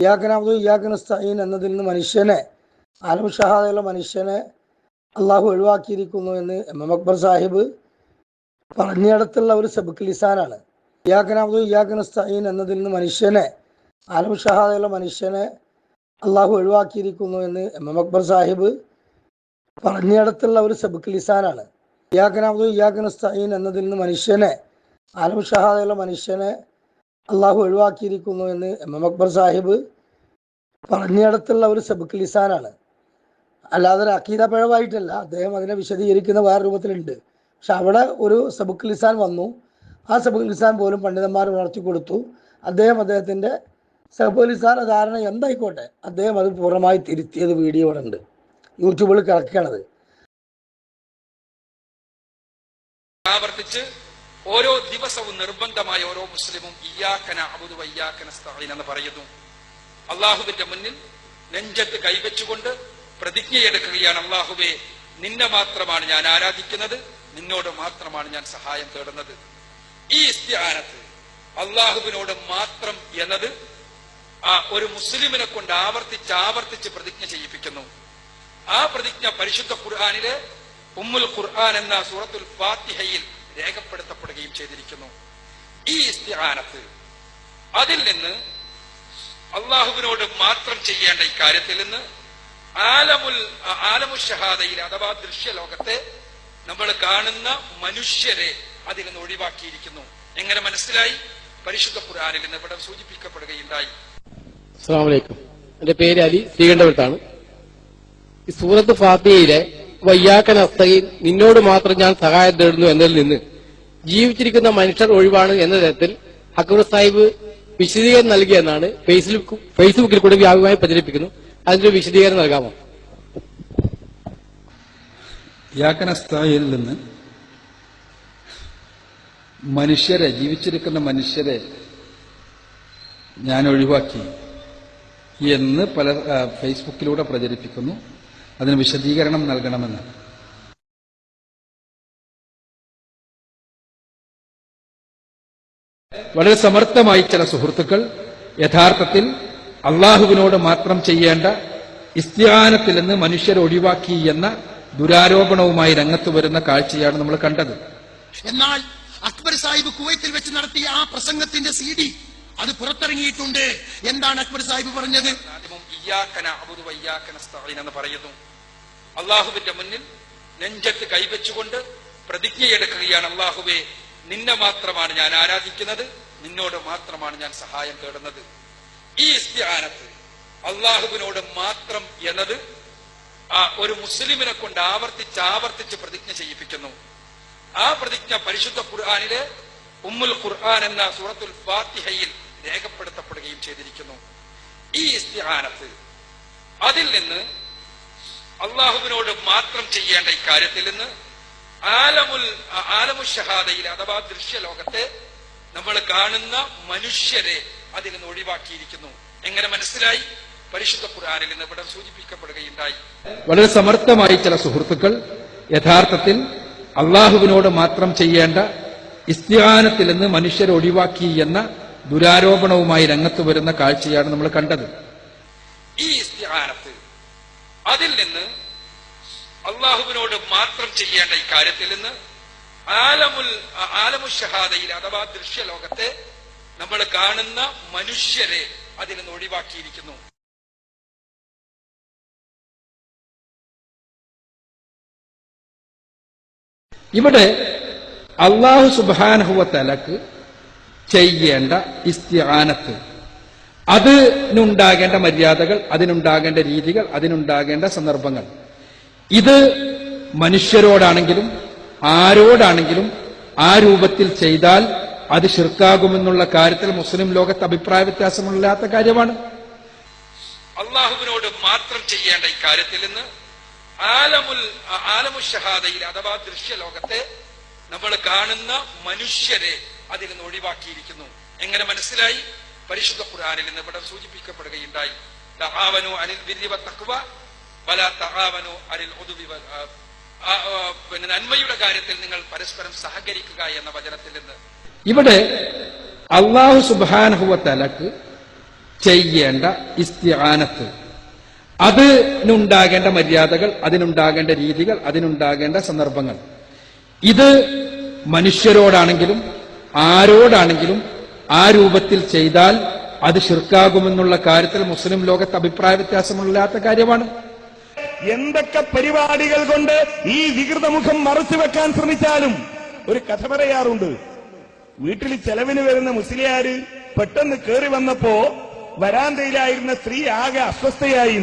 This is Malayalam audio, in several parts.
ഇയാക്കനാമതു ഇയാക്കനസ്തീൻ എന്നതിൽ നിന്ന് മനുഷ്യനെ ആലം ഷഹാദയുള്ള മനുഷ്യനെ അള്ളാഹു ഒഴിവാക്കിയിരിക്കുന്നു എന്ന് എം എം അക്ബർ സാഹിബ് പറഞ്ഞിടത്തുള്ള ഒരു സബുക്ക് ലിസാനാണ്. ഇയാക്കനാമതു ഇയാക്കനസ്തീൻ എന്നതിൽ നിന്ന് മനുഷ്യനെ ആലം ഷഹാദയുള്ള മനുഷ്യനെ അള്ളാഹു ഒഴിവാക്കിയിരിക്കുന്നു എന്ന് എം എം അക്ബർ സാഹിബ് പറഞ്ഞിടത്തുള്ള ഒരു സബുക്ക് ലിസാനാണ്. ഇയാക്കനാമതു ഇയാക്കനസ്തീൻ എന്നതിൽ നിന്ന് മനുഷ്യനെ ആലം ഷഹാദയുള്ള മനുഷ്യനെ അള്ളാഹു ഒഴിവാക്കിയിരിക്കുന്നു എന്ന് എം എം അക്ബർ സാഹിബ് പറഞ്ഞിടത്തുള്ള ഒരു സബുക്ക് ലിസാനാണ്. അല്ലാതെ ഒരു അക്കീത പിഴവായിട്ടല്ല. അദ്ദേഹം അതിനെ വിശദീകരിക്കുന്ന വേറെ രൂപത്തിലുണ്ട്. പക്ഷെ അവിടെ ഒരു സബുക്ക് ലിസാൻ വന്നു. ആ സബുക്ക് ലിസാൻ പോലും പണ്ഡിതന്മാർ ഉണർത്തി കൊടുത്തു. അദ്ദേഹം അദ്ദേഹത്തിന്റെ സബുക്ക് ലിസാൻ ധാരണ എന്തായിക്കോട്ടെ? അദ്ദേഹം അത് പൂർണമായി തിരുത്തിയത് വീഡിയോ ഉണ്ട് യൂട്യൂബിൽ കിടക്കണത് ആവർത്തിച്ച് ഓരോ ദിവസവും നിർബന്ധമായ ഓരോ മുസ്ലിമും ഇയാക്കന അബുദു വയ്യാക്കന സ്തഈൻ എന്ന് പറയുന്നു. അള്ളാഹുവിന്റെ മുന്നിൽ നെഞ്ചത്ത് കൈവച്ചുകൊണ്ട് പ്രതിജ്ഞയെടുക്കുകയാണ് അള്ളാഹുവെ നിന്നെ മാത്രമാണ് ഞാൻ ആരാധിക്കുന്നത് നിന്നോട് മാത്രമാണ് ഞാൻ സഹായം തേടുന്നത്. ഈ ഇസ്തിഹാനത്ത് അള്ളാഹുവിനോട് മാത്രം എന്നത് ആ ഒരു മുസ്ലിമിനെ കൊണ്ട് ആവർത്തിച്ച് ആവർത്തിച്ച് പ്രതിജ്ഞ ചെയ്യിപ്പിക്കുന്നു. ആ പ്രതിജ്ഞ പരിശുദ്ധ ഖുർആാനിലെ ഉമ്മുൽ ഖുർആൻ എന്ന സൂറത്തുൽ ഫാത്തിഹയിൽ രേഖപ്പെടുത്തപ്പെടുകയും ചെയ്തിരിക്കുന്നു. ഈ ഇസ്തിഹാനത്ത് അതിൽ നിന്ന് അള്ളാഹുവിനോട് മാത്രം ചെയ്യേണ്ട ഇക്കാര്യത്തിൽ നിന്ന് ആലമുൽ ആലമു ഷഹാദയിൽ അഥവാ ദൃശ്യലോകത്തെ നമ്മൾ കാണുന്ന മനുഷ്യരെ അതിൽ നിന്ന് ഒഴിവാക്കിയിരിക്കുന്നു. എങ്ങനെ മനസ്സിലായി? പരിശുദ്ധ ഖുർആാനിൽ നിന്ന് ഇവിടെ സൂചിപ്പിക്കപ്പെടുകയുണ്ടായി. അസ്സാം എന്റെ പേര് അലി ശ്രീകണ്ഠപുരത്താണ് ഈ സൂറത്ത് ഫാത്തിയയിലെ വയ്യാക്കൻ അസ്തയിൽ നിന്നോട് മാത്രം ഞാൻ സഹായം തേടുന്നു എന്നതിൽ നിന്ന് ജീവിച്ചിരിക്കുന്ന മനുഷ്യർ ഒഴിവാണ് എന്ന തരത്തിൽ അക്ബർ സാഹിബ് വിശദീകരണം നൽകിയെന്നാണ് ഫേസ്ബുക്ക് ഫേസ്ബുക്കിൽ കൂടി വ്യാപകമായി പ്രചരിപ്പിക്കുന്നു. അതിന്റെ വിശദീകരണം നൽകാമോ? യാക്കനസ്ഥായിൽ നിന്ന് മനുഷ്യരെ ജീവിച്ചിരിക്കുന്ന മനുഷ്യരെ ഞാൻ ഒഴിവാക്കി എന്ന് പല ഫേസ്ബുക്കിലൂടെ പ്രചരിപ്പിക്കുന്നു. അതിന് വിശദീകരണം നൽകണമെന്ന്. വളരെ സമർത്ഥമായി ചില സുഹൃത്തുക്കൾ യഥാർത്ഥത്തിൽ അള്ളാഹുവിനോട് മാത്രം ചെയ്യേണ്ട ഇസ്ത്യാനത്തിൽ നിന്ന് മനുഷ്യരെ ഒഴിവാക്കി എന്ന ദുരാരോപണവുമായി രംഗത്ത് വരുന്ന കാഴ്ചയാണ് നമ്മൾ കണ്ടത്. എന്നാൽ അക്ബർ സാഹിബ് കുവൈത്തിൽ വെച്ച് നടത്തിയ ആ പ്രസംഗത്തിന്റെ സി ഡി അത് പുറത്തിറങ്ങിയിട്ടുണ്ട്. എന്താണ് അക്ബർ സാഹിബ് പറഞ്ഞത്? എന്ന് പറയുന്നു. അള്ളാഹുവിന്റെ മുന്നിൽ നെഞ്ചത്ത് കൈവച്ചുകൊണ്ട് പ്രതിജ്ഞയെടുക്കുകയാണ് അള്ളാഹുവെ നിന്നെ മാത്രമാണ് ഞാൻ ആരാധിക്കുന്നത് നിന്നോട് മാത്രമാണ് ഞാൻ സഹായം തേടുന്നത്. ഈ ഇസ്തിഹാനത്ത് അള്ളാഹുവിനോട് മാത്രം എന്നത് ആ ഒരു മുസ്ലിമിനെ കൊണ്ട് ആവർത്തിച്ച് ആവർത്തിച്ച് പ്രതിജ്ഞ ചെയ്യിപ്പിക്കുന്നു. ആ പ്രതിജ്ഞ പരിശുദ്ധ ഖുർആാനിലെ ഉമ്മുൽ ഖുർആൻ എന്ന സൂറത്തുൽ ഫാത്തിഹയിൽ രേഖപ്പെടുത്തപ്പെടുകയും ചെയ്തിരിക്കുന്നു. ഈ ഇസ്തിഹാനത്ത് അതിൽ നിന്ന് അള്ളാഹുവിനോട് മാത്രം ചെയ്യേണ്ട ഇക്കാര്യത്തിൽ നിന്ന് ആലമുൽ ആലമു ഷഹാദയിൽ അഥവാ ദൃശ്യലോകത്തെ നമ്മൾ കാണുന്ന മനുഷ്യരെ അതിൽ നിന്ന് ഒഴിവാക്കിയിരിക്കുന്നു. എങ്ങനെ മനസ്സിലായി? പരിശുദ്ധ ഖുർആനിൽ നിന്ന് ഇവിടെ സൂചിപ്പിക്കപ്പെടുകയുണ്ടായി. വളരെ സമർത്ഥമായി ചില സുഹൃത്തുക്കൾ യഥാർത്ഥത്തിൽ അള്ളാഹുവിനോട് മാത്രം ചെയ്യേണ്ട ഇസ്തിഹാനത്തിൽ നിന്ന് മനുഷ്യരെ ഒഴിവാക്കി എന്ന ദുരാരോപണവുമായി രംഗത്ത് വരുന്ന കാഴ്ചയാണ് നമ്മൾ കണ്ടത്. ഈ ഇസ്തിഹാനത്ത് അതിൽ നിന്ന് അള്ളാഹുവിനോട് മാത്രം ചെയ്യേണ്ട ഈ കാര്യത്തിൽ നിന്ന് ആലമുൽ ആലമുൽ ഷഹാദയിൽ അഥവാ ദൃശ്യലോകത്തെ നമ്മൾ കാണുന്ന മനുഷ്യരെ അതിൽ നിന്ന് ഒഴിവാക്കിയിരിക്കുന്നു. ഇവിടെ അള്ളാഹു സുബാനഹുവത്തലക്ക് ചെയ്യേണ്ട ഇസ്തിഹാനത്ത് അതിനുണ്ടാകേണ്ട മര്യാദകൾ അതിനുണ്ടാകേണ്ട രീതികൾ അതിനുണ്ടാകേണ്ട സന്ദർഭങ്ങൾ. ഇത് മനുഷ്യരോടാണെങ്കിലും ആരോടാണെങ്കിലും ആ രൂപത്തിൽ ചെയ്താൽ അത് ശിർക്കാകുമെന്നുള്ള കാര്യത്തിൽ മുസ്ലിം ലോകത്ത് അഭിപ്രായ വ്യത്യാസമില്ലാത്ത കാര്യമാണ്. അള്ളാഹുവിനോട് മാത്രം ചെയ്യേണ്ട ഇക്കാര്യത്തിൽ നിന്ന് ആലമുൽ ആലമു ഷഹാദയിൽ അഥവാ ദൃശ്യലോകത്തെ നമ്മൾ കാണുന്ന മനുഷ്യരെ അതിൽ നിന്ന് ഒഴിവാക്കിയിരിക്കുന്നു. എങ്ങനെ മനസ്സിലായി? പരിശുദ്ധ ഖുർആനിൽ നിന്ന് ഇവിടെ സൂചിപ്പിക്കപ്പെടുകയുണ്ടായി. അനിൽ വല തആവനു അരിൽ ഒതുവി പിന്നെ നന്മയുടെ കാര്യത്തിൽ നിങ്ങൾ പരസ്പരം സഹകരിക്കുക എന്ന വചനത്തിൽ നിന്ന്. ഇവിടെ അള്ളാഹു സുബാനഹുവത്തലക്ക് ചെയ്യേണ്ട ഇസ്തിആനത്ത്. അതിനുണ്ടാകേണ്ട മര്യാദകൾ അതിനുണ്ടാകേണ്ട രീതികൾ അതിനുണ്ടാകേണ്ട സന്ദർഭങ്ങൾ. ഇത് മനുഷ്യരോടാണെങ്കിലും ആരോടാണെങ്കിലും ആ രൂപത്തിൽ ചെയ്താൽ അത് ശിർക്കാകുമെന്നുള്ള കാര്യത്തിൽ മുസ്ലിം ലോകത്ത് അഭിപ്രായ വ്യത്യാസമില്ലാത്ത കാര്യമാണ്. എന്തൊക്കെ പരിപാടികൾ കൊണ്ട് ഈ വികൃതമുഖം മറച്ചു വെക്കാൻ ശ്രമിച്ചാലും ഒരു കഥ പറയാറുണ്ട്. വീട്ടിൽ ചെലവിന് വരുന്ന മുസ്ലിയാര് പെട്ടെന്ന് കയറി വന്നപ്പോ വരാന്തയിലായിരുന്ന സ്ത്രീ ആകെ അസ്വസ്ഥയായി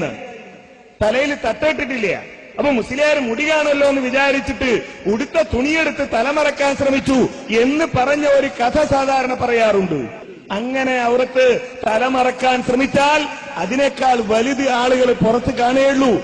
തലയിൽ തട്ടിട്ടിട്ടില്ല അപ്പൊ മുസ്ലിയാർ മുടിയാണല്ലോ എന്ന് വിചാരിച്ചിട്ട് ഉടുത്ത തുണിയെടുത്ത് തലമറക്കാൻ ശ്രമിച്ചു എന്ന് പറഞ്ഞ ഒരു കഥ സാധാരണ പറയാറുണ്ട്. അങ്ങനെ അവർക്ക് തലമറക്കാൻ ശ്രമിച്ചാൽ അതിനേക്കാൾ വലുത് ആളുകൾ പുറത്ത് കാണുകയുള്ളൂ.